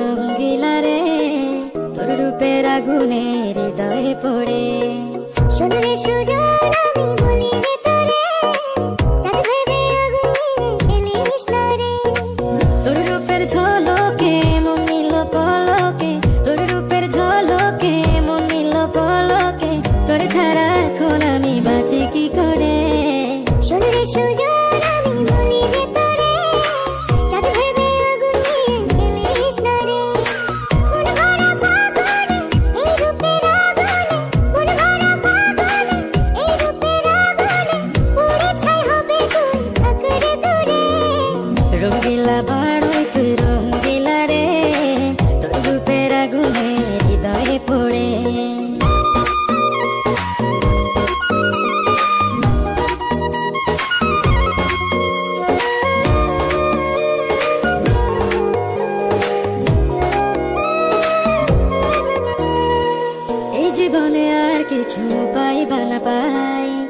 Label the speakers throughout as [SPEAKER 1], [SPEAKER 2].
[SPEAKER 1] রঙ্গিলা রে তোর রূপের আগুনে হৃদয়ে পড়ে।
[SPEAKER 2] শোনো সুজন আমি বলি যে আগুনে
[SPEAKER 1] তোর রূপের ঝলকে মন নিল পলকে তোর রূপের ঝলকে মন নিল পলকে তোর ছাড়া এখন আমি বাঁচি কি করে?
[SPEAKER 2] শোনো সুজন
[SPEAKER 1] দিলা বাড়ই তুই রং দিলা রে তোর রূপের আগুনে জীবনে আর কিছু পাই বানা পাই।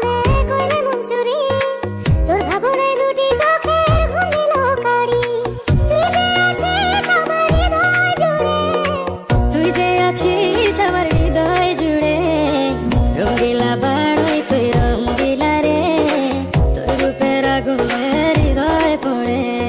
[SPEAKER 1] পড়ে